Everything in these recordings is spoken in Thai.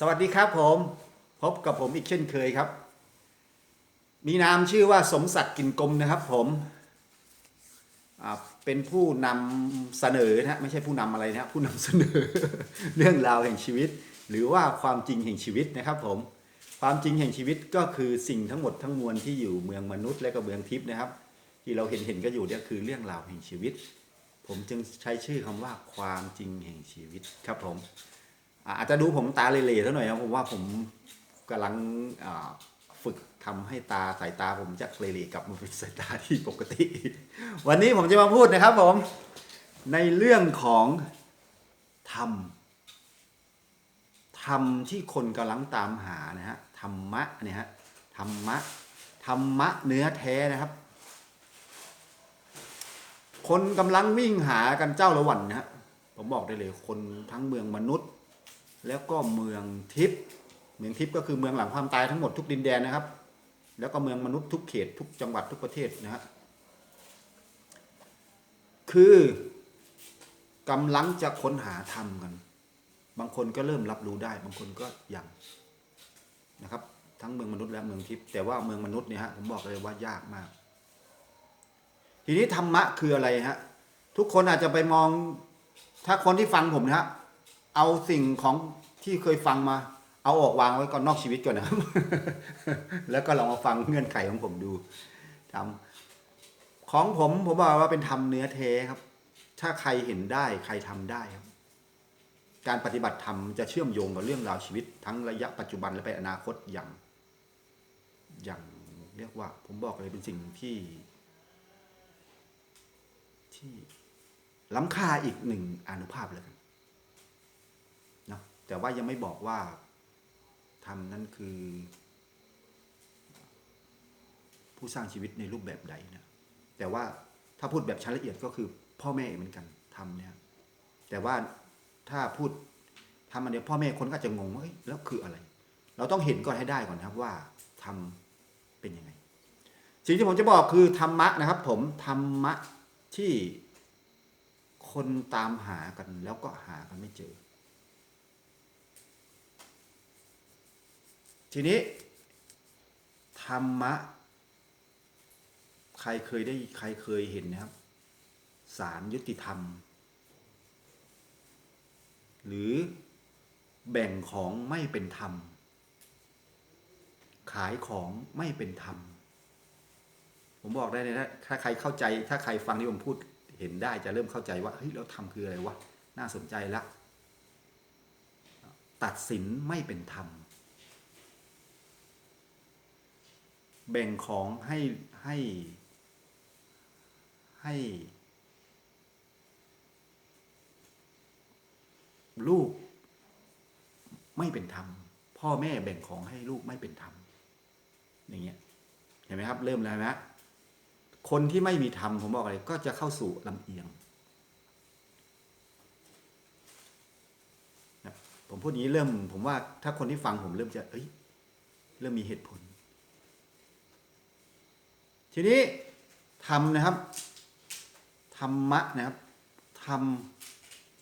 สวัสดีครับผม พบกับผมอีกเช่นเคยครับ มีนามชื่อว่าสมศักดิ์กินกลมนะครับผมเป็นผู้นำเสนอนะไม่ใช่ผู้นำอะไรนะผู้นำเสนอ เรื่องราวแห่งชีวิต หรือว่าความจริงแห่งชีวิตนะครับผมความจริงแห่งชีวิตก็คือสิ่งทั้งหมดทั้งมวลที่อยู่เมืองมนุษย์และก็เมืองทิพย์นะครับ ที่เราเห็นเห็นก็อยู่เนี่ยคือเรื่องราวแห่งชีวิต ผมจึงใช้ชื่อคำว่าความจริงแห่งชีวิตครับผม อาจจะดูผมตาเล่ๆซะหน่อยนะผมว่าผมกำลังฝึกทำให้ตาสายตาผมจากเล่ๆกลับมาเป็นสายตาที่ปกติ วันนี้ผมจะมาพูดนะครับผม ในเรื่องของธรรมธรรมที่คนกำลังตามหานะฮะธรรมะเนี่ยฮะธรรมะธรรมะเนื้อแท้นะครับ คนกำลังวิ่งหากันเจ้าละวันนะฮะผมบอกได้เลยคนทั้งเมืองมนุษย์ แล้วก็เมืองทิพย์เมืองทิพย์ก็คือเมืองหลังความตายทั้งหมดทุกดินแดนนะครับ แล้วก็เมืองมนุษย์ทุกเขตทุกจังหวัดทุกประเทศนะฮะคือกำลังจะค้นหาธรรมกัน บางคนก็เริ่มรับรู้ได้ บางคนก็ยังนะครับ ทั้งเมืองมนุษย์และเมืองทิพย์แต่ว่าเมืองมนุษย์เนี่ยฮะผมบอกเลยว่ายากมาก ทีนี้ธรรมะคืออะไรฮะทุกคนอาจจะไปมองถ้าคนที่ฟังผมนะฮะ เอาสิ่งของที่เคยฟังมา เอาออกวางไว้ก่อนนอกชีวิตก่อนนะครับ แล้วก็ลองมาฟังเงื่อนไขของผมดูทำของผมผมบอกว่าเป็นทำเนื้อเทครับ ถ้าใครเห็นได้ใครทำได้ครับ การปฏิบัติธรรมจะเชื่อมโยงกับเรื่องราวชีวิต ทั้งระยะปัจจุบันและไปอนาคตอย่างอย่างเรียกว่า ผมบอกเลยเป็นสิ่งที่ ที่ล้ำค่าอีกหนึ่งอนุภาพเลยกัน แต่ว่ายังไม่บอกว่าทำนั้นคือ ผู้สร้างชีวิตในรูปแบบใดนะแต่ว่าถ้าพูดแบบชั้นละเอียดก็คือพ่อแม่เหมือนกันทำเนี่ยแต่ว่าถ้าพูดทำอันเดียวพ่อแม่คนก็จะงงว่าแล้วคืออะไร เราต้องเห็นก่อนให้ได้ก่อนนะครับว่าทำเป็นยังไง สิ่งที่ผมจะบอกคือธรรมะนะครับ ผมธรรมะที่คนตามหากันแล้วก็หากันไม่เจอ ทีนี้ ธรรมะ ใครเคยได้ใครเคยเห็นนะครับศาลยุติธรรม หรือแบ่งของไม่เป็นธรรม ขายของไม่เป็นธรรม ผมบอกได้เลยนะถ้าใครเข้าใจ ถ้าใครฟังที่ผมพูดเห็นได้จะเริ่มเข้าใจว่าเฮ้ยเราทำคืออะไรวะ น่าสนใจละ ตัดสินไม่เป็นธรรม แบ่งของให้ให้ ให้ ลูกไม่เป็นธรรม พ่อแม่แบ่งของให้ลูกไม่เป็นธรรม อย่างเงี้ย เห็นไหมครับ เริ่มแล้วนะคนที่ไม่มีธรรมผมบอกเลยก็จะเข้าสู่ลำเอียงผมพูดอย่างนี้เริ่มผมว่าถ้าคนที่ฟังผมเริ่มจะ เอ้ย เริ่มมีเหตุผล ทีนี้ธรรมนะครับธรรมะนะครับธรรม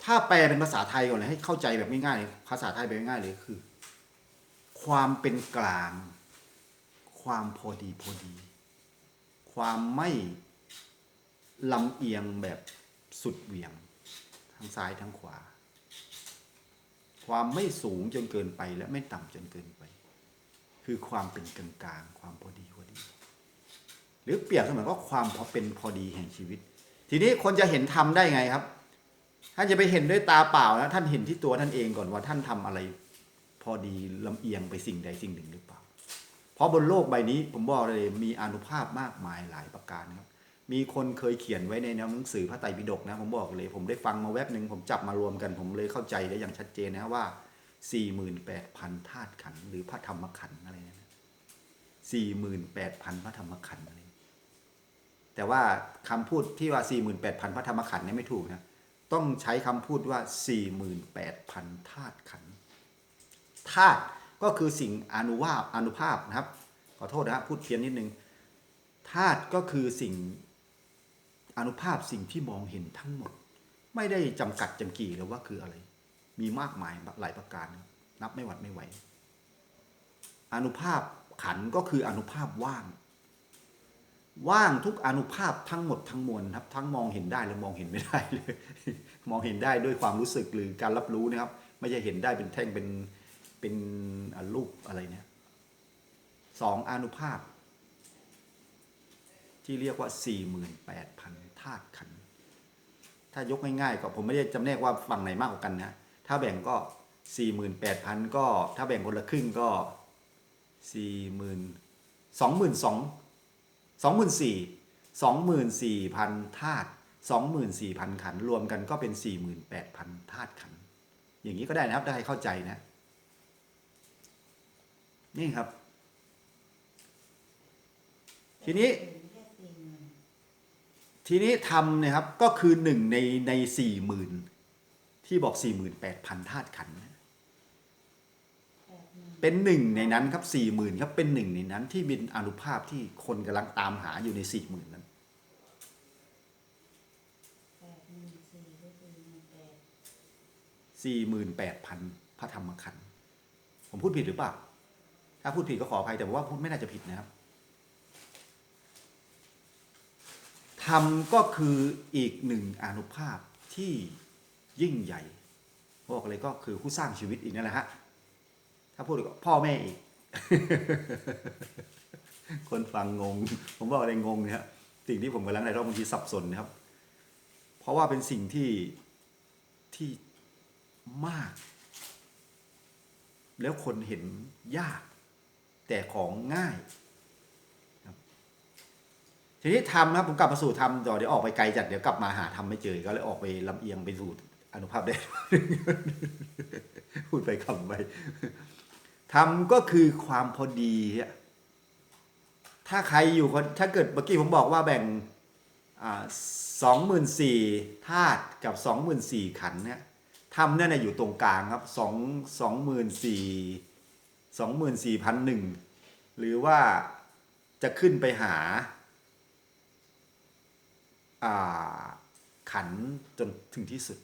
ถ้าแปลเป็นภาษาไทยก่อนเลยให้เข้าใจแบบง่ายๆเลยภาษาไทยแบบง่ายเลยคือ ความเป็นกลาง ความพอดีพอดี ความไม่ลำเอียงแบบสุดเหวี่ยง ทั้งซ้ายทั้งขวา ความไม่สูงจนเกินไปและไม่ต่ำจนเกินไป คือความเป็นกลางกลางๆความพอดีพอดี หรือเปรียบเสมือนว่าความพอเป็นพอดีแห่งชีวิต ทีนี้คนจะเห็นธรรมได้ไงครับท่านจะไปเห็นด้วยตาเปล่านะท่านเห็นที่ตัวท่านเองก่อนว่าท่านทำอะไร พอดีลำเอียงไปสิ่งใดสิ่งหนึ่งหรือเปล่า เพราะบนโลกใบนี้ผมบอกเลยมีอนุภาพมากมายหลายประการครับมีคนเคยเขียนไว้ในหนังสือพระไตรปิฎกนะผมบอกเลย ผมได้ฟังมาแวบหนึ่งผมจับมารวมกัน ผมเลยเข้าใจได้อย่างชัดเจนนะว่า 48,000ธาตุขันธ์หรือพระธรรมขันธ์อะไรนะ48,000 พระธรรมขันธ์ แต่ว่าคำพูดที่ว่า 48,000 พระธรรมขันธ์เนี่ยไม่ถูกนะ ต้องใช้คำพูดว่า 48,000ธาตุขันธ์ธาตุก็คือสิ่งอนุวาอนุภาพนะครับ ขอโทษนะครับพูดเพี้ยนนิดนึงธาตุก็คือสิ่งอนุภาพสิ่งที่มองเห็นทั้งหมด ไม่ได้จำกัดจำกี่เลยว่าคืออะไร มีมากมายหลายประการ นับไม่หวัดไม่ไหว อนุภาพขันก็คืออนุภาพว่าง ว่างทุกอนุภาพทั้งหมดทั้งมวลครับ ทั้งมองเห็นได้และมองเห็นไม่ได้เลย มองเห็นได้ด้วยความรู้สึกหรือการรับรู้นะครับ ไม่ใช่เห็นได้เป็นแท่งเป็นเป็นรูปอะไรเนี่ยสองอนุภาพ ที่เรียกว่า 48,000ธาตุขัน ถ้ายกง่ายๆก็ผมไม่ได้จำแนกว่าฝั่งไหนมากกว่ากันนะ ถ้าแบ่งก็ 48,000 ก็ ถ้าแบ่งคนละครึ่งก็ 40,000 22,000 24,000 24,000ธาตุ24,000 ขันรวมกันก็เป็น 48,000ธาตุขัน อย่างนี้ก็ได้นะครับถ้ใครเข้าใจนะ นี่ครับ ทีนี้ ทีนี้ทำเนี่ยครับก็คือหนึ่งในในสี่หมื่นที่บอกสี่หมื่นแปดพันธาตุขันธ์นะ เป็นหนึ่งในนั้นครับสี่หมื่นครับเป็นหนึ่งในนั้นที่เป็นอนุภาพที่คนกำลังตามหาอยู่ในสี่หมื่นนั้นสี่หมื่นแปดพันพระธรรมขันธ์ผมพูดผิดหรือเปล่า ถ้าพูดผิดก็ขออภัยแต่ว่าพูดไม่น่าจะผิดนะครับธรรมก็คืออีกหนึ่งอนุภาพที่ยิ่งใหญ่บอกเลยก็คือผู้สร้างชีวิตอีกนั่นแหละฮะ ถ้าพูดก็พ่อแม่อีก คนฟังงง ผมบอกอะไรงงนะครับสิ่งที่ผมกำลังได้รับบางทีสับสนนะครับ เพราะว่าเป็นสิ่งที่ที่มาก แล้วคนเห็นยาก แต่ของง่ายทีนี้ทำนะครับผมกลับมาสู่ทำต่อเดี๋ยวออกไปไกลจัดเดี๋ยวกลับมาหาทำไม่เจอก็เลยออกไปลำเอียงไปสู่อนุภาพได้พูดไปคำไป ทำก็คือความพอดีอะถ้าใครอยู่คนถ้าเกิดเมื่อกี้ผมบอกว่าแบ่งสองหมื่นสี่ธาตุกับสองหมื่นสี่ขันเนี่ยทำเนี่ยนะอยู่ตรงกลางครับสองสองหมื่นสี่สองหมื่นสี่พันหนึ่งหรือว่าจะขึ้นไปหาขันจนถึงที่สุด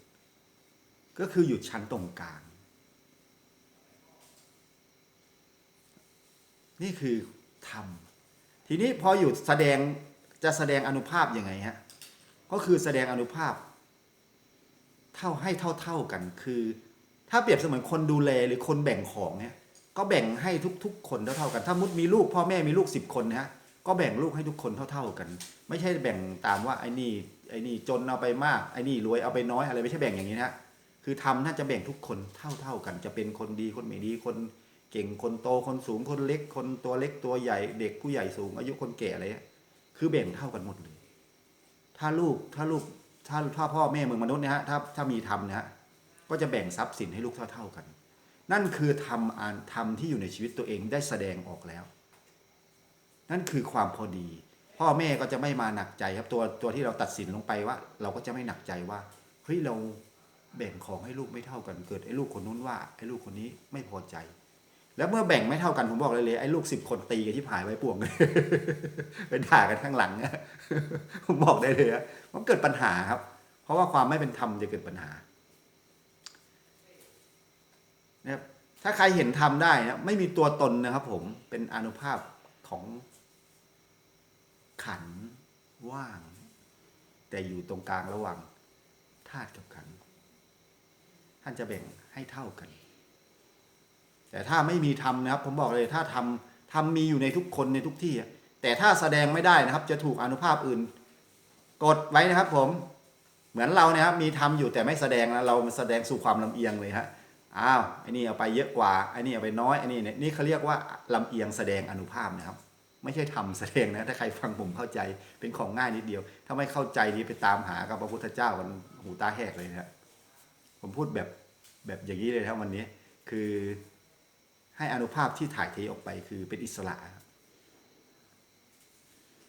ก็คืออยู่ชั้นตรงกลาง นี่คือธรรม ทีนี้พออยู่แสดงจะแสดงอนุภาพยังไงฮะ ก็คือแสดงอนุภาพ เท่าให้เท่าเท่ากัน คือ ถ้าเปรียบเสมือนคนดูแลหรือคนแบ่งของเนี่ย ก็แบ่งให้ทุก ๆ คนเท่าๆกัน ถ้ามุดมีลูกพ่อแม่มีลูกสิบคนนะฮะ ก็แบ่งลูกให้ทุกคนเท่า ๆกัน ไม่ใช่แบ่งตามว่าไอ้นี่ไอ้นี่จนเอาไปมาก ไอ้นี่รวยเอาไปน้อยอะไรไม่ใช่แบ่งอย่างนี้นะฮะคือทำน่าจะแบ่งทุกคนเท่าๆกัน จะเป็นคนดีคนไม่ดีคน เก่งคนโตคนสูงคนเล็ก คนตัวเล็กตัวใหญ่ เด็กผู้ใหญ่สูง อายุคนแก่อะไรเนี่ยคือแบ่งเท่ากันหมดเลย ถ้าลูกถ้าลูกถ้าถ้าพ่อแม่เมืองมนุษย์เนี่ยฮะถ้าถ้ามีธรรมนะฮะก็จะแบ่งทรัพย์สินให้ลูกเท่าๆกัน นั่นคือธรรมอันธรรมที่อยู่ในชีวิตตัวเองได้แสดงออกแล้ว นั่นคือความพอดี พ่อแม่ก็จะไม่มาหนักใจครับตัวตัวที่เราตัดสินลงไปว่า เราก็จะไม่หนักใจว่าเฮ้ยเราแบ่งของให้ลูกไม่เท่ากันเกิดไอ้ลูกคนนู้นว่าไอ้ลูกคนนี้ไม่พอใจ แล้วเมื่อแบ่งไม่เท่ากันผมบอกเลยเลยไอ้ลูกสิบคนตีกันที่ผายไว้ป่วงเลยไปด่ากันข้างหลังผมบอกได้เลยมันเกิดปัญหาครับ เพราะว่าความไม่เป็นธรรมจะเกิดปัญหานะครับถ้าใครเห็นธรรมได้นะไม่มีตัวตนนะครับ ผมเป็นอนุภาพของขันว่าง แต่อยู่ตรงกลางระหว่างธาตุกับขัน ท่านจะแบ่งให้เท่ากัน แต่ถ้าไม่มีธรรมนะครับ ผมบอกเลยถ้าธรรมธรรมมีอยู่ในทุกคนในทุกที่ แต่ถ้าแสดงไม่ได้นะครับ จะถูกอนุภาพอื่น กดไว้นะครับ ผมเหมือนเราเนี่ยครับมีธรรมอยู่แต่ไม่แสดงนะเราแสดงสู่ความลำเอียงเลยฮะอ้าวไอ้นี่เอาไปเยอะกว่าไอ้นี่เอาไปน้อยไอ้นี่เนี่ยนี่เขาเรียกว่าลำเอียงแสดงอนุภาพนะครับ ไม่ใช่ทำแสดงนะถ้าใครฟังผมเข้าใจเป็นของง่ายนิดเดียว ถ้าไม่เข้าใจนี่ไปตามหากับพระพุทธเจ้ากันหูตาแหกเลยนะผมพูดแบบแบบอย่างนี้เลยครับวันนี้ คือ ให้อนุภาพที่ถ่ายเทออกไปคือเป็นอิสระครับ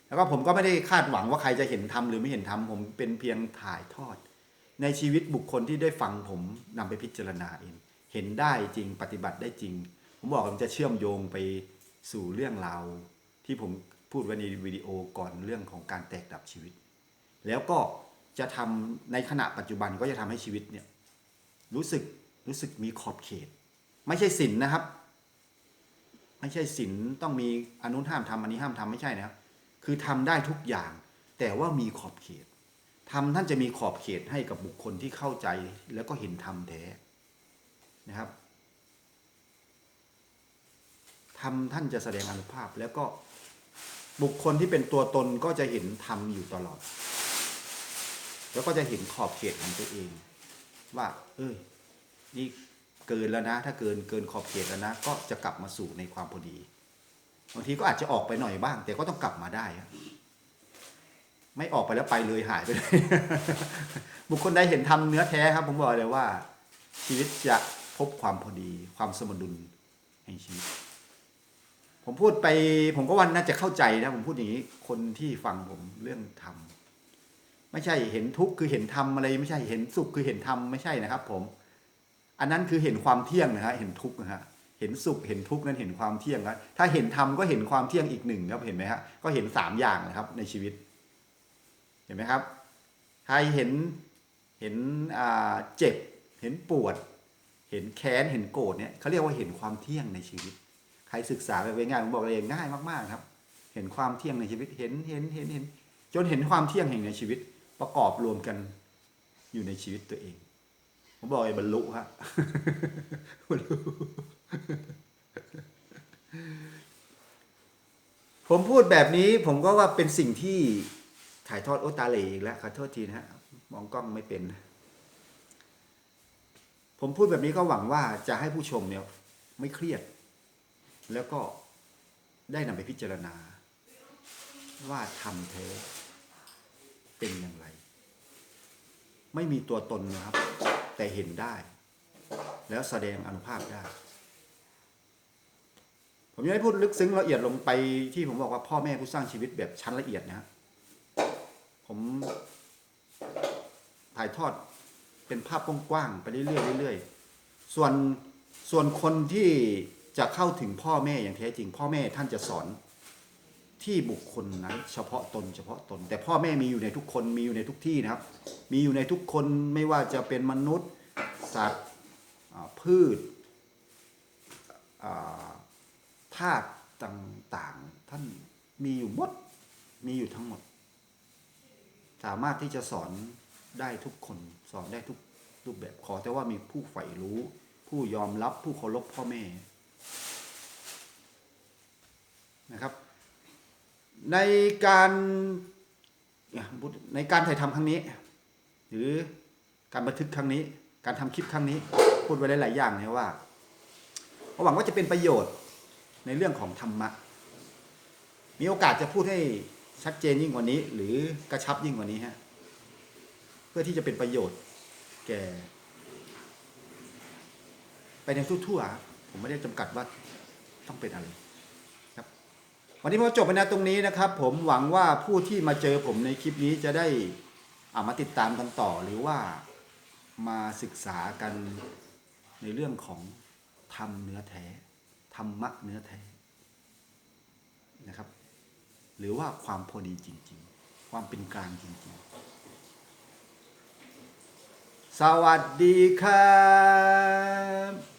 แล้วก็ผมก็ไม่ได้คาดหวังว่าใครจะเห็นทำหรือไม่เห็นทำผมเป็นเพียงถ่ายทอด ในชีวิตบุคคลที่ได้ฟังผมนำไปพิจารณาเองเห็นได้จริงปฏิบัติได้จริง ผมบอกมันจะเชื่อมโยงไปสู่เรื่องราวที่ผมพูดไว้ในวิดีโอก่อนเรื่องของการแตกดับชีวิต แล้วก็จะทำในขณะปัจจุบันก็จะทำให้ชีวิตเนี่ยรู้สึกรู้สึกมีขอบเขต ไม่ใช่ศีลนะครับ ไม่ใช่ศีลต้องมีอนุห้ามทำอันนี้ห้ามทำไม่ใช่นะครับคือทำได้ทุกอย่าง แต่ว่ามีขอบเขตทำท่านจะมีขอบเขตให้กับบุคคลที่เข้าใจแล้วก็เห็นธรรมแท้นะครับทำท่านจะแสดงอนุภาพแล้วก็บุคคลที่เป็นตัวตนก็จะเห็นธรรมอยู่ตลอด แล้วก็จะเห็นขอบเขตของตัวเอง ว่า เอ้ยนี่ เกินแล้วนะ ถ้าเกินเกินขอบเขตแล้วนะ ก็จะกลับมาสู่ในความพอดีบางทีก็อาจจะออกไปหน่อยบ้าง แต่ก็ต้องกลับมาได้ไม่ออกไปแล้วไปเลยหายไปเลยบุคคลใดเห็นทำเนื้อแท้ครับ ผมบอกเลยว่า ชีวิตจะพบความพอดี ความสมดุลแห่งชีวิต ผมพูดไป ผมก็วันน่าจะเข้าใจนะ ผมพูดอย่างนี้ คนที่ฟังผมเรื่องธรรมไม่ใช่เห็นทุกข์คือเห็นธรรมอะไร ไม่ใช่เห็นสุขคือเห็นธรรมไม่ใช่นะครับ ผม อันนั้นคือเห็นความเที่ยงนะฮะเห็นทุกข์นะฮะเห็นสุขเห็นทุกข์นั้นเห็นความเที่ยงครับถ้าเห็นธรรมก็เห็นความเที่ยงอีกหนึ่งครับเห็นไหมฮะก็เห็นสามอย่างนะครับในชีวิต เห็นไหมครับใครเห็นเห็นเจ็บเห็นปวด เห็นแค้นเห็นโกรธเนี่ยเขาเรียกว่าเห็นความเที่ยงในชีวิต ใครศึกษาไปเป็นง่ายผมบอกเลยง่ายมากๆครับ เห็นความเที่ยงในชีวิตเห็นเห็นเห็นเห็นจนเห็นความเที่ยงแห่งในชีวิตประกอบรวมกันอยู่ในชีวิตตัวเอง ผมบอกเลยบรรลุฮะบรรลุผมพูดแบบนี้ผมก็ว่าเป็นสิ่งที่ถ่ายทอดโอตาเลอีกแล้วขอโทษทีนะฮะมองกล้องไม่เป็น ผมพูดแบบนี้ก็หวังว่าจะให้ผู้ชมเนี่ยไม่เครียด แล้วก็ได้นำไปพิจารณา ว่าทำแท้เป็นอย่างไร ไม่มีตัวตนนะครับ แต่เห็นได้ แล้วแสดงอนุภาพได้ ผมยังไม่พูดลึกซึ้งละเอียดลงไปที่ผมบอกว่าพ่อแม่ผู้สร้างชีวิตแบบชั้นละเอียดนะฮะผมถ่ายทอดเป็นภาพกว้างๆไปเรื่อยๆเรื่อยๆส่วนส่วนคนที่จะเข้าถึงพ่อแม่อย่างแท้จริง พ่อแม่ท่านจะสอน ที่บุคคลนั้นเฉพาะตนเฉพาะตน แต่พ่อแม่มีอยู่ในทุกคนมีอยู่ในทุกที่นะครับ มีอยู่ในทุกคนไม่ว่าจะเป็นมนุษย์ สัตว์พืชธาตุต่างๆ ท่านมีอยู่หมดมีอยู่ทั้งหมด สามารถที่จะสอนได้ทุกคนสอนได้ทุกรูปแบบขอแต่ว่ามีผู้ใฝ่รู้ ผู้ยอมรับผู้เคารพพ่อแม่นะครับ ในการในการถ่ายทำครั้งนี้ หรือการบันทึกครั้งนี้ การทำคลิปครั้งนี้ พูดไว้หลายๆอย่างนี่ยว่าหวังว่าจะเป็นประโยชน์ในเรื่องของธรรมะ มีโอกาสจะพูดให้ชัดเจนยิ่งกว่านี้ หรือกระชับยิ่งกว่านี้ฮะเพื่อที่จะเป็นประโยชน์แก่ ไปในทั่วๆผมไม่ได้จำกัดว่าต้องเป็นอะไร วันนี้พอจบไปนะตรงนี้นะครับ ผมหวังว่าผู้ที่มาเจอผมในคลิปนี้จะได้อ่ามาติดตามกันต่อหรือว่ามาศึกษากันในเรื่องของธรรมเนื้อแท้ธรรมะเนื้อแท้นะครับ หรือว่าความพอดีจริง ๆ ความเป็นกลางจริง ๆ สวัสดีครับ